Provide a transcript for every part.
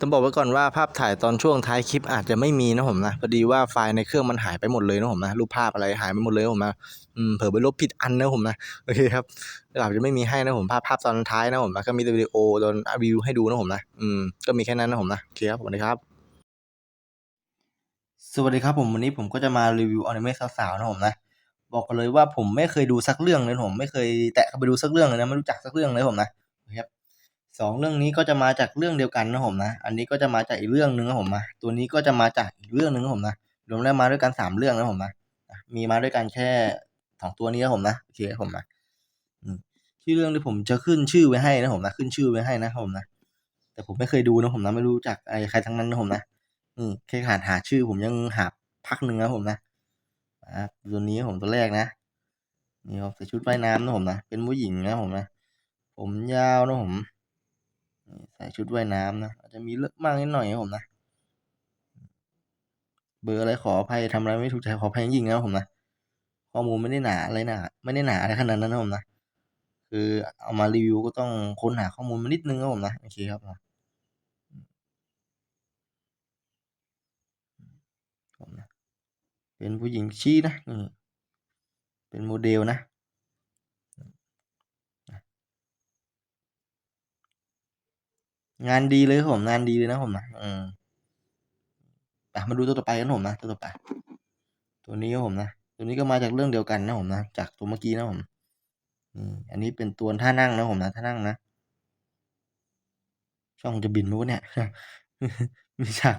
ต้องบอกไว้ก่อนว่าภาพถ่ายตอนช่วงท้ายคลิปอาจจะไม่มีนะผมนะพอดีว่าไฟล์ในเครื่องมันหายไปหมดเลยนะผมนะรูปภาพอะไรหายไปหมดเลยนะผมนะอืมเผลอไปลบผิดอันนะผมนะโอเคครับอาจจะไม่มีให้นะผมภาพภาพตอนท้ายนะผมนะก็มีแต่วิดีโอตอนรีวิวให้ดูนะผมนะอืมก็มีแค่นั้นนะผมนะโอเคครับสวัสดีครับสวัสดีครับผมวันนี้ผมก็จะมารีวิวอนิเมะสาวๆนะผมนะบอกกันเลยว่าผมไม่เคยดูสักเรื่องเลยผมไม่เคยแตะเข้าไปดูสักเรื่องเลยนะไม่รู้จักสักเรื่องเลยผมนะครับ สองเรื่องนี้ก็จะมาจากเรื่องเดียวกันนะผมนะ อันนี้ก็จะมาจากอีกเรื่องหนึ่งนะผมนะตัวนี้ก็จะมาจากอีกเรื่องหนึ่งนะผมนะรวมแล้วมาด้วยกันสามเรื่องนะผมนะมีมาด้วยกันแค่สองตัวนี้นะผมนะโอเคผมนะอืมชื่อเรื่องที่ผมจะขึ้นชื่อไว้ให้นะผมนะขึ้นชื่อไว้ให้นะผมนะแต่ผมไม่เคยดูนะผมนะไม่รู้จักไอ้ใครทั้งนั้นนะผมนะอืมแค่ขาหาชื่อผมยังหาพักหนึ่งนะผมนะอ่าตัวนี้ผมตัวแรกนะนี่ครับใส่ชุดว่ายน้ำนะผมนะเป็นผู้หญิงนะผมนะผมยาวนะผม ใส่ชุดว่ายน้ำนะอาจจะมีเลอะมากนิดหน่อยนะผมนะ เบอร์อะไรขออภัยทำอะไรไม่ถูกใจขออภัยจริงๆนะผมนะข้อมูลไม่ได้หนาอะไรหนาไม่ได้หนาอะไรขนาดนั้นนะผมนะคือเอามารีวิวก็ต้องค้นหาข้อมูลมานิดนึงนะผมนะโอเคครับนะผมนะเป็นผู้หญิงชี้นะนี่เป็นโมเดลนะ งานดีเลยครับผมงานดีเลยนะผมนะอืมมาดูตัวต่อไปกันผมนะตัวต่อไป ตัวนี้ครับผมนะตัวนี้ก็มาจากเรื่องเดียวกันนะผมนะจากตัวเมื่อกี้นะผมนี่อันนี้เป็นตัวท่านั่งนะผมนะท่านั่งนะช่องจะบินไหมวะเนี่ยมีฉาก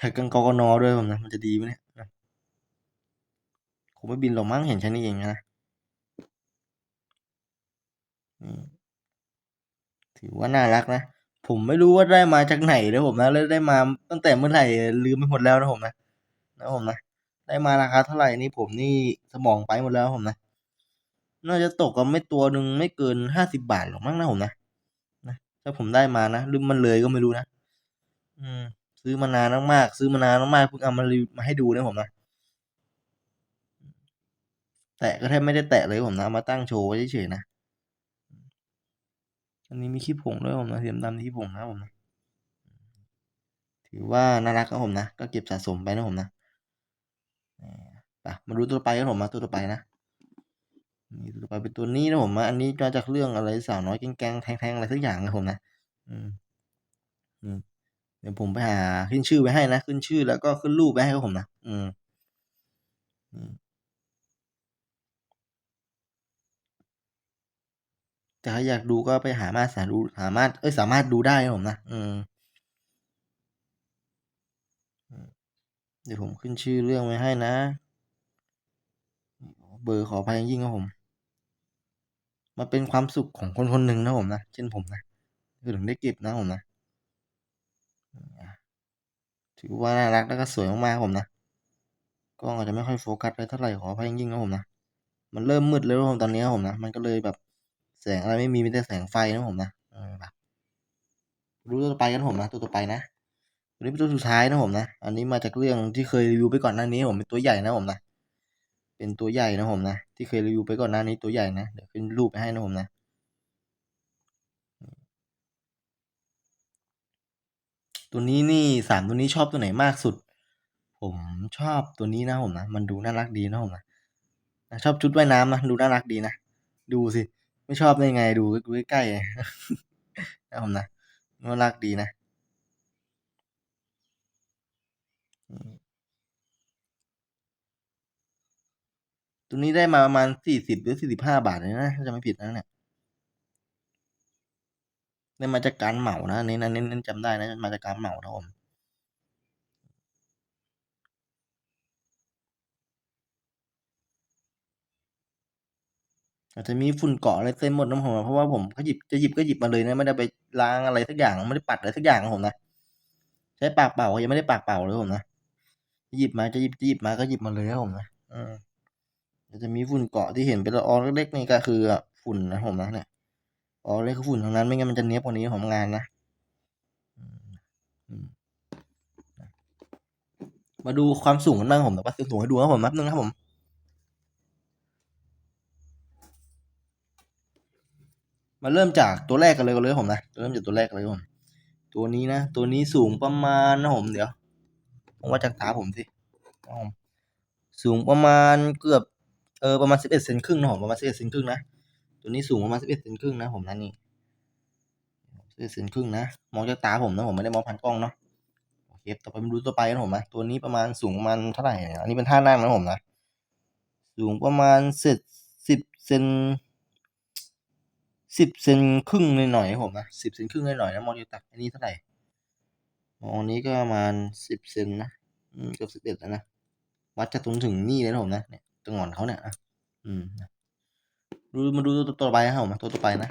ฉากกังกกนด้วยผมนะมันจะดีไหมเนี่ยนะคงไม่บินหรอกมั้งเห็นแค่นี้เองนะถือว่าน่ารักนะ ผมไม่รู้ว่าได้มาจากไหนนะผมนะแล้วได้มาตั้งแต่เมื่อไหร่ลืมไปหมดแล้วนะผมนะนะผมนะได้มาราคาเท่าไหร่นี่ผมนี่สมองไปหมดแล้วผมนะน่าจะตกกันไม่ตัวหนึ่งไม่เกินห้าสิบบาทหรอกมั้งนะผมนะนะถ้าผมได้มานะหรือมันเลยก็ไม่รู้นะอืม ซื้อมานานมากๆซื้อมานานมากๆเพิ่งเอามารีมาให้ดูนะผมนะแตะก็แทบไม่ได้แตะเลยผมนะมาตั้งโชว์ไว้เฉยๆนะ อันนี้มีขี้ผงด้วยผมนะสีดำๆขี้ผงนะผมนะถือว่าน่ารักครับผมนะ ก็เก็บสะสมไปนะผมนะไปมาดูตัวไปกันผมมาตัวต่อไปนะนี่ตัวต่อไปเป็นตัวนี้นะผมอันนี้มาจากเรื่องอะไรสาวน้อยแกงๆแทงอะไรสักอย่างนะผมนะอืมเดี๋ยวผมไปหาขึ้นชื่อไว้ให้นะ ขึ้นชื่อแล้วก็ขึ้นรูปไว้ให้ครับผมนะ อืมอืม แต่ถ้าอยากดูก็ไปหามาสาดูสามารถเอ้ยสามารถดูได้ผมนะอืมเดี๋ยวผมขึ้นชื่อเรื่องไว้ให้นะ เบอร์ขออภัยยิ่งครับผม มันเป็นความสุขของคนคนหนึ่งนะผมนะ เช่นผมนะคือถึงได้เก็บนะผมนะ ถือว่าน่ารักแล้วก็สวยมากๆผมนะ กล้องอาจจะไม่ค่อยโฟกัสเลยเท่าไหร่ขออภัยยิ่งนะผมนะ มันเริ่มมืดแล้วผมตอนนี้ผมนะ มันก็เลยแบบ แสงอะไรไม่มีมีแต่แสงไฟนะผมนะรู้ตัวต่อไปกันผมนะตัวต่อไปนะตัวนี้เป็นตัวสุดท้ายนะผมนะ อันนี้มาจากเรื่องที่เคยรีวิวไปก่อนหน้านี้ผมเป็นตัวใหญ่นะผมนะ เป็นตัวใหญ่นะผมนะที่เคยรีวิวไปก่อนหน้านี้ตัวใหญ่นะเดี๋ยวขึ้นรูปไปให้นะผมนะตัวนี้นี่สามตัวนี้ชอบตัวไหนมากสุด ผมชอบตัวนี้นะผมนะ มันดูน่ารักดีนะผมนะชอบชุดว่ายน้ำนะดูน่ารักดีนะดูสิ ไม่ชอบได้ไงดูดูใกล้ๆนะผมนะน่ารักดีนะตัวนี้ได้มาประมาณสี่สิบหรือสี่สิบห้าบาทเลยนะจะไม่ผิดนะเนี่ยได้มาจากการเหมานะนี่นะเน้นจำได้นะมาจากการเหมานะผม อาจจะมีฝุ่นเกาะอะไรเต็มหมดนะผมเพราะว่าผมก็หยิบจะหยิบก็หยิบมาเลยนะไม่ได้ไปล้างอะไรสักอย่างไม่ได้ปัดอะไรสักอย่างนะผมนะใช้ปากเปล่ายังไม่ได้ปากเปล่าเลยผมนะหยิบมาจะหยิบจะหยิบมาก็หยิบมาเลยนะผมนะอืมจะมีฝุ่นเกาะที่เห็นเป็นละอองเล็กๆนี่ก็คือฝุ่นนะผมนะเนี่ยอ๋อเล็กคือฝุ่นทั้งนั้นไม่งั้นมันจะเนี้ยบกว่านี้ของงานนะมาดูความสูงกันบ้างผมแต่ว่าสูงให้ดูนะผมแป๊บนึงครับผม มาเริ่มจากตัวแรกกันเลยกันเลยผมนะเริ่มจากตัวแรกกันเลยผมตัวนี้นะ ตัวนี้สูงประมาณนะผมเดี๋ยวผมว่าจากตาผมสิผมสูงประมาณเกือบเออประมาณสิบเอ็ดเซนครึ่งนะผมประมาณสิบเอ็ดเซนครึ่งนะตัวนี้สูงประมาณสิบเอ็ดเซนครึ่งนะผมนะนี่สิบเอ็ดเซนครึ่งนะมองจากตาผมนะผมไม่ได้มองผ่านกล้องเนาะโอเคต่อไปมาดูตัวไปนะผมนะตัวนี้ประมาณสูงประมาณเท่าไหร่เนี่ยอันนี้เป็นท่านั่งนะผมนะสูงประมาณเศษสิบเซน สิบเซนครึ่งหน่อยๆนะผมนะสิบเซนครึ่งหน่อยๆนะมองจากตักอันนี้เท่าไหร่มองนี้ก็ประมาณสิบเซนนะอืมเกือบสิบเอ็ดแล้วนะวัดจากตรงถึงนี่เลยนะผมนะเนี่ยตรงหงอนเขาเนี่ยนะอืมดูมาดูตัวต่อไปนะผมตัวต่อไปนะ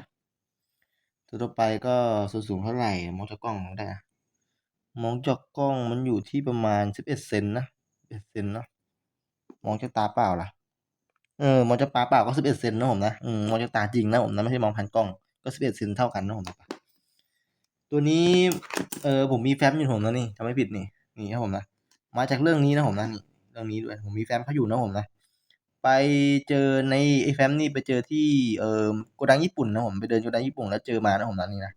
ตัวต่อไปก็ส่วนสูงเท่าไหร่มองจากกล้องได้มองจากกล้องมันอยู่ที่ประมาณสิบเอ็ดเซนนะเอ็ดเซนเนาะมองจากตาเปล่าล่ะ เออมองจากตาเปล่าก็สิบเอ็ดเซนนะผมนะอืมมองจากตาจริงนะผมนะไม่ใช่มองผ่านกล้องก็สิบเอ็ดเซนเท่ากันนะผมนะตัวนี้เออผมมีแฟ้มอยู่ผมนะนี่จำไม่ผิดนี่นี่ครับผมนะมาจากเรื่องนี้นะผมนะนี่เรื่องนี้ด้วยผมมีแฟ้มเขาอยู่นะผมนะไปเจอในไอ้แฟ้มนี่ไปเจอที่เออโกดังญี่ปุ่นนะผมไปเดินโกดังญี่ปุ่นแล้วเจอมานะผมนะนี่นะ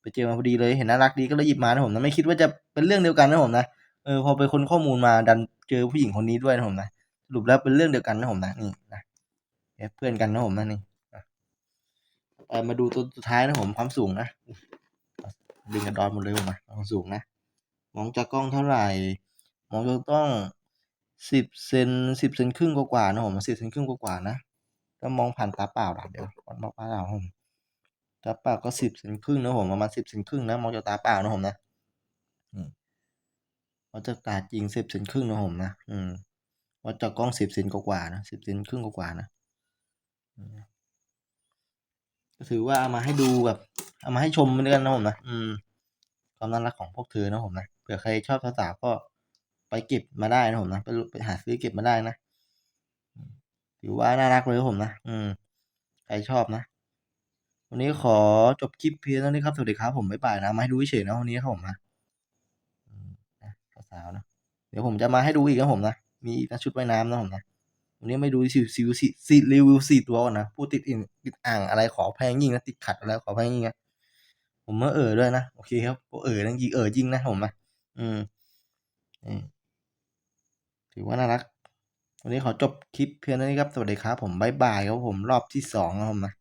ไปเจอมาพอดีเลยเห็นน่ารักดีก็เลยหยิบมานะผมนะไม่คิดว่าจะเป็นเรื่องเดียวกันนะผมนะเออพอไปค้นข้อมูลมาดันเจอผู้หญิงคนนี้ด้วยนะผมนะ สรุปแล้วเป็นเรื่องเดียวกันนะผมนะนี่นะเพื่อนกันนะผมนะนี่มาดูตัวสุดท้ายนะผมความสูงนะดึงกระดอนหมดเลยผมนะความสูงนะมองจากกล้องเท่าไหร่ มองจากต้องสิบเซนสิบเซนครึ่งกว่าๆนะผมสิบเซนครึ่งกว่าๆนะถ้ามองผ่านตาเปล่าล่ะเดี๋ยววัดมองตาเปล่าผมตาเปล่าก็สิบเซนครึ่งนะผมประมาณสิบเซนครึ่งนะมองจากตาเปล่านะผมนะมองจากตาจริงสิบเซนครึ่งนะผมนะอืม วัดจากกล้องสิบเซนกว่าๆนะสิบเซนครึ่งกว่าๆนะก็ถือว่าเอามาให้ดูแบบ เอามาให้ชมเหมือนกันนะผมนะอืมความน่ารักของพวกเธอนะผมนะเผื่อใครชอบสาวๆก็ไปเก็บมาได้นะผมนะไปไปหาซื้อเก็บมาได้นะถือว่าน่ารักเลยผมนะอืมใครชอบนะวันนี้ขอจบคลิปเพียงเท่านี้ครับสวัสดีครับผมบ๊ายบายนะมาให้ดูเฉยๆนะวันนี้ครับผมนะสาวๆนะเดี๋ยวผมจะมาให้ดูอีกนะผมนะ มีนะชุดว่ายน้ำนะผมนะวันนี้ไม่ดูซิวซิวซีรีวิวสี่ตัวก่อนนะผู้ติดอินติดอ่างอะไรขอแพงยิ่งนะติดขัดอะไรขอแพงยิ่งนะผมเมาเออด้วยนะโอเคครับเออจริงเออจริงนะผมนะอืมถือว่าน่ารัก วันนี้ขอจบคลิปเพียงเท่านี้ครับ สวัสดีครับผมบายบายครับผมรอบที่สองครับผมนะ